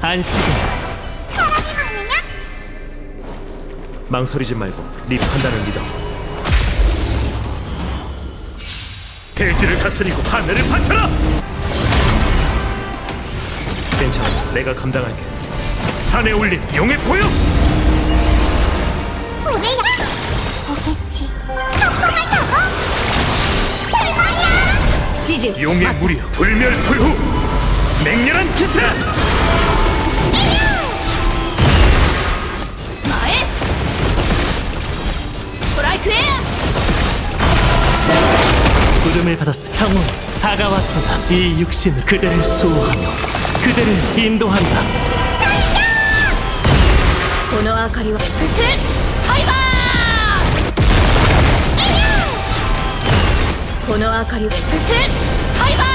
안식해 망설이지 말고 네 판단을 믿어 대지를 가스리고 하늘을 받쳐라! 괜찮아 내가 감당할게. 산에 올린 용의 포효! 용의 무리 불멸 불후! 맹렬한 기세. 마에 스트라이크 에어 부름을 받았어 형은 다가왔구나 이 육신을 그대를 수호하며 그대를 인도한다 この明かりは複数ハイバーこの明かりは複数ハイバ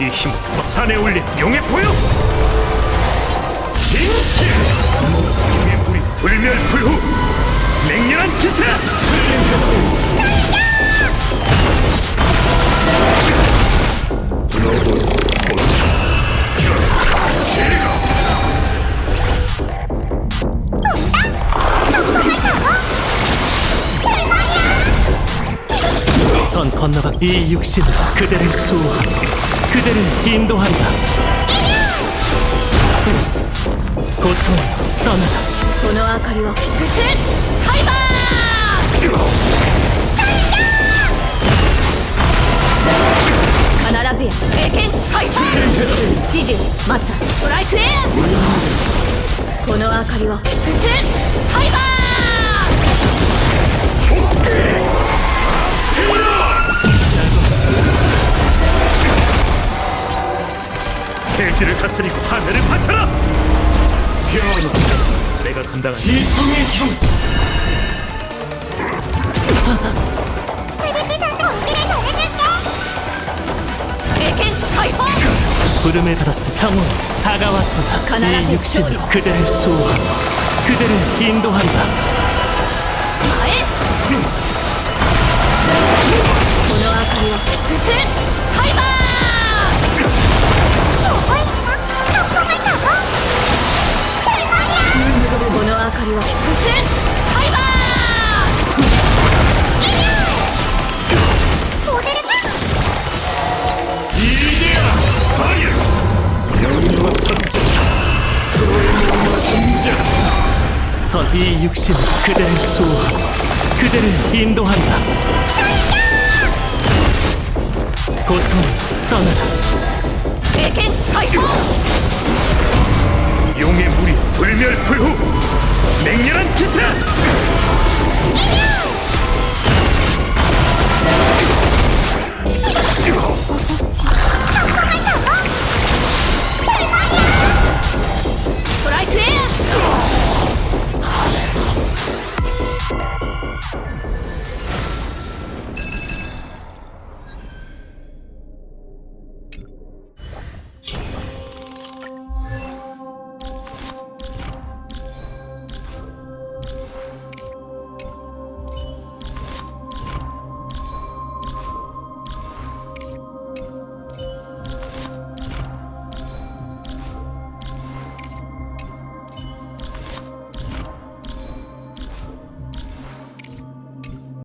이 힘은 산에 올린 용의 포효. 용의 무리 불멸 불후. 맹렬한 기세. 건너가 이 육신을 그대를 수호하며 그대를 인도한다 고통을 떠나라 この明かりは複数ハイバー必ずや聖剣解放指示マスターストライクエアこの明かりは複数ハイバー 육지를 다스리고 하늘을 바쳐라! 변호 내가 감당한 지성의 형사. 부름을 받았을 평온 다가왔구나 가난한 이 육신으로. 그대를 수호한다 그대를 인도한다. 저, 이 육신은 그대를 수호하고 그대를 인도한다. 고통 떠나라. 내겐 아이고! 용의 물이 불멸 불후! 맹렬한 기세!